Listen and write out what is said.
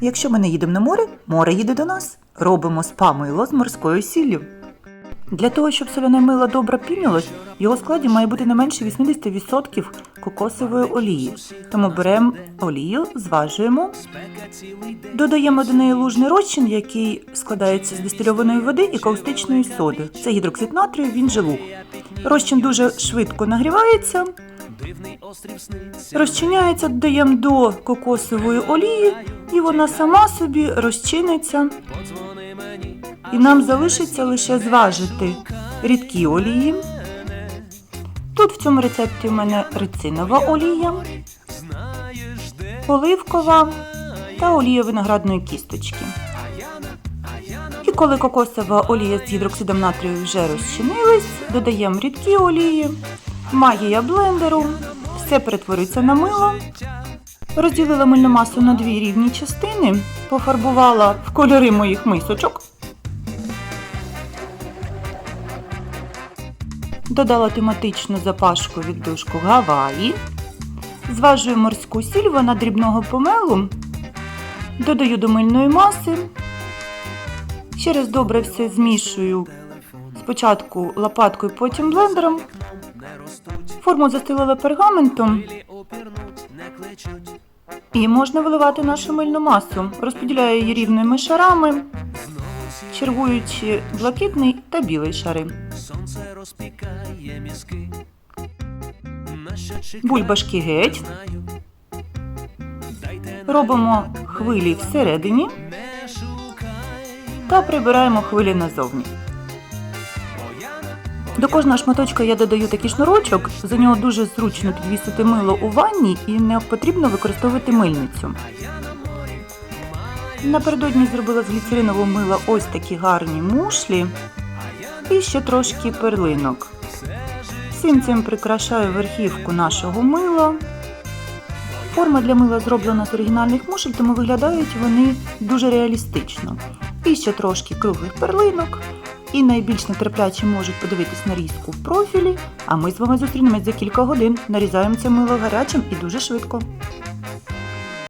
Якщо ми не їдемо на море, море їде до нас. Робимо спа-мило з морською сіллю. Для того, щоб соляне мило добре пінилось, в його складі має бути не менше 80% кокосової олії. Тому беремо олію, зважуємо, додаємо до неї лужний розчин, який складається з дистильованої води і каустичної соди. Це гідроксид натрію, він же луг. Розчин дуже швидко нагрівається, розчиняється, додаємо до кокосової олії, і вона сама собі розчиниться. І нам залишиться лише зважити рідкі олії. Тут в цьому рецепті в мене рицинова олія, оливкова та олія виноградної кісточки. І коли кокосова олія з гідроксидом натрію вже розчинились, додаємо рідкі олії, магія блендеру, все перетвориться на мило. Розділила мильну масу на дві рівні частини, пофарбувала в кольори моїх мисочок. Додала тематичну запашку від душку Гаваї. Зважую морську сіль, вона дрібного помелу. Додаю до мильної маси. Ще раз добре все змішую спочатку лопаткою, потім блендером. Форму застелила пергаментом. І можна виливати нашу мильну масу. Розподіляю її рівними шарами, чергуючи блакитний та білий шари. Сонце розпікає чекаю, Бульбашки геть. Робимо хвилі всередині та прибираємо хвилі назовні. До кожного шматочка я додаю такий шнурочок, за нього дуже зручно підвісити мило у ванні і не потрібно використовувати мильницю. Напередодні зробила з гліцеринового мила ось такі гарні мушлі і ще трошки перлинок. Всім цим прикрашаю верхівку нашого мила. Форма для мила зроблена з оригінальних мушель, тому виглядають вони дуже реалістично. І ще трошки круглих перлинок. І найбільш нетерплячі можуть подивитись нарізку в профілі, а ми з вами зустрінемось за кілька годин. Нарізаємо це мило гарячим і дуже швидко.